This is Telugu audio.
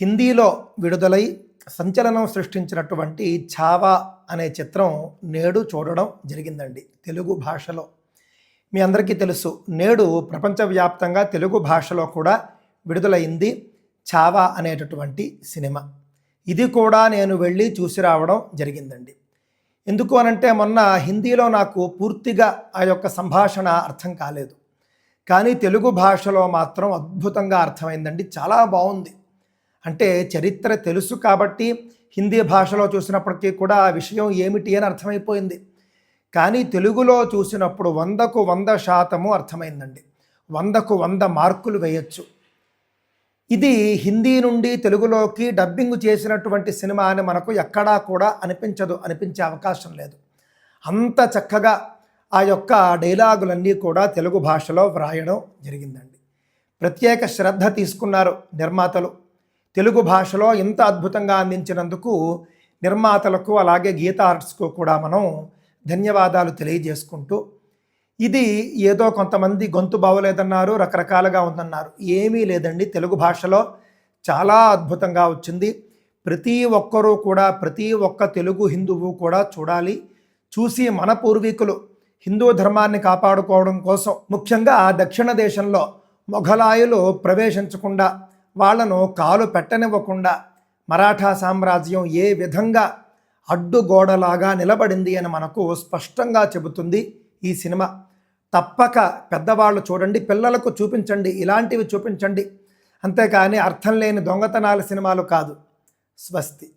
హిందీలో విడుదలై సంచలనం సృష్టించినటువంటి ఛావా అనే చిత్రం నేడు చూడడం జరిగిందండి తెలుగు భాషలో. మీ అందరికీ తెలుసు నేడు ప్రపంచవ్యాప్తంగా తెలుగు భాషలో కూడా విడుదలైంది ఛావా అనేటటువంటి సినిమా. ఇది కూడా నేను వెళ్ళి చూసి రావడం జరిగిందండి. ఎందుకు అనంటే మొన్న హిందీలో నాకు పూర్తిగా ఆ యొక్క సంభాషణ అర్థం కాలేదు. కానీ తెలుగు భాషలో మాత్రం అద్భుతంగా అర్థమైందండి చాలా బాగుంది. అంటే చరిత్ర తెలుసు కాబట్టి హిందీ భాషలో చూసినప్పటికీ కూడా ఆ విషయం ఏమిటి అని అర్థమైపోయింది. కానీ తెలుగులో చూసినప్పుడు వందకు వంద శాతము అర్థమైందండి. వందకు వంద మార్కులు వేయచ్చు. ఇది హిందీ నుండి తెలుగులోకి డబ్బింగ్ చేసినటువంటి సినిమా అని మనకు ఎక్కడా కూడా అనిపించదు అనిపించే అవకాశం లేదు. అంత చక్కగా ఆ యొక్క డైలాగులన్నీ కూడా తెలుగు భాషలో వ్రాయడం జరిగిందండి. ప్రత్యేక శ్రద్ధ తీసుకున్నారు నిర్మాతలు. తెలుగు భాషలో ఇంత అద్భుతంగా అందించినందుకు నిర్మాతలకు అలాగే గీత ఆర్ట్స్కు కూడా మనం ధన్యవాదాలు తెలియజేసుకుంటూ ఇది ఏదో కొంతమంది గొంతు బాగోలేదన్నారు రకరకాలుగా ఉందన్నారు. ఏమీ లేదండి. తెలుగు భాషలో చాలా అద్భుతంగా వచ్చింది. ప్రతి ఒక్కరూ కూడా ప్రతి ఒక్క తెలుగు హిందువు కూడా చూడాలి. చూసి మన పూర్వీకులు హిందూ ధర్మాన్ని కాపాడుకోవడం కోసం ముఖ్యంగా దక్షిణ దేశంలో మొఘలాయులు ప్రవేశించకుండా వాళ్ళను కాలు పెట్టనివ్వకుండా మరాఠా సామ్రాజ్యం ఏ విధంగా అడ్డుగోడలాగా నిలబడింది అని మనకు స్పష్టంగా చెబుతుంది ఈ సినిమా. తప్పక పెద్దవాళ్ళు చూడండి పిల్లలకు చూపించండి ఇలాంటివి చూపించండి. అంతేకాని అర్థం లేని దొంగతనాల సినిమాలు కాదు. స్వస్తి.